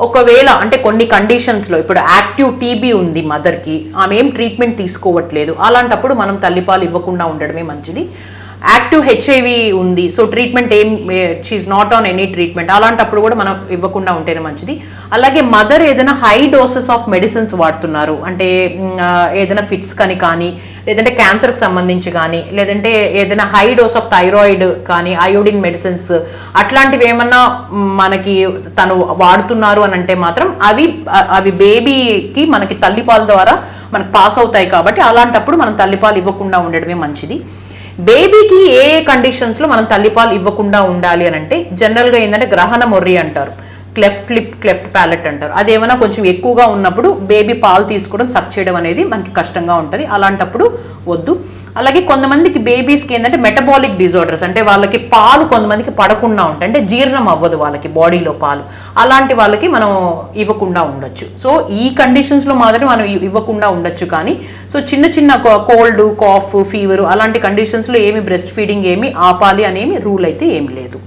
ఒకవేళ అంటే కొన్ని కండిషన్స్లో ఇప్పుడు యాక్టివ్ టీబీ ఉంది మదర్కి ఆమె ఏం ట్రీట్మెంట్ తీసుకోవట్లేదు అలాంటప్పుడు మనం తల్లిపాలు ఇవ్వకుండా ఉండడమే మంచిది. యాక్టివ్ హెచ్ఐవి ఉంది. సో ట్రీట్మెంట్ ఏం she's not on any treatment అలాంటప్పుడు కూడా మనం ఇవ్వకుండా ఉంటేనే మంచిది. అలాగే మదర్ ఏదైనా హై డోసెస్ ఆఫ్ మెడిసిన్స్ వాడుతున్నారు. అంటే ఏదైనా ఫిట్స్ కానీ కానీ లేదంటే క్యాన్సర్కి సంబంధించి కానీ లేదంటే ఏదైనా హై డోస్ ఆఫ్ థైరాయిడ్ కానీ అయోడిన్ మెడిసిన్స్ అట్లాంటివి ఏమన్నా మనకి తను వాడుతున్నారు అని అంటే మాత్రం అవి అవి బేబీకి మనకి తల్లిపాల ద్వారా మనకు పాస్ అవుతాయి కాబట్టి అలాంటప్పుడు మనం తల్లిపాలు ఇవ్వకుండా ఉండడమే మంచిది. బేబీకి ఏ ఏ కండిషన్స్లో మనం తల్లిపాలు ఇవ్వకుండా ఉండాలి అని అంటే జనరల్గా ఏంటంటే గ్రహణ మొర్రి అంటారు. క్లెఫ్ట్ లిప్ క్లెఫ్ట్ ప్యాలెట్ అంటారు. అదేమైనా కొంచెం ఎక్కువగా ఉన్నప్పుడు బేబీ పాలు తీసుకోవడం సక్ చేయడం అనేది మనకి కష్టంగా ఉంటుంది. అలాంటప్పుడు వద్దు. అలాగే కొంతమందికి బేబీస్కి ఏంటంటే మెటబాలిక్ డిజార్డర్స్ అంటే వాళ్ళకి పాలు కొంతమందికి పడకుండా ఉంటాయి. అంటే జీర్ణం అవ్వదు వాళ్ళకి బాడీలో పాలు. అలాంటి వాళ్ళకి మనం ఇవ్వకుండా ఉండొచ్చు. సో ఈ కండిషన్స్లో మాత్రమే మనం ఇవ్వకుండా ఉండొచ్చు కానీ సో చిన్న చిన్న కోల్డ్ కాఫ్ ఫీవర్ అలాంటి కండిషన్స్లో ఏమి బ్రెస్ట్ ఫీడింగ్ ఏమి ఆపాలి అనేమి రూల్ అయితే ఏమి లేదు.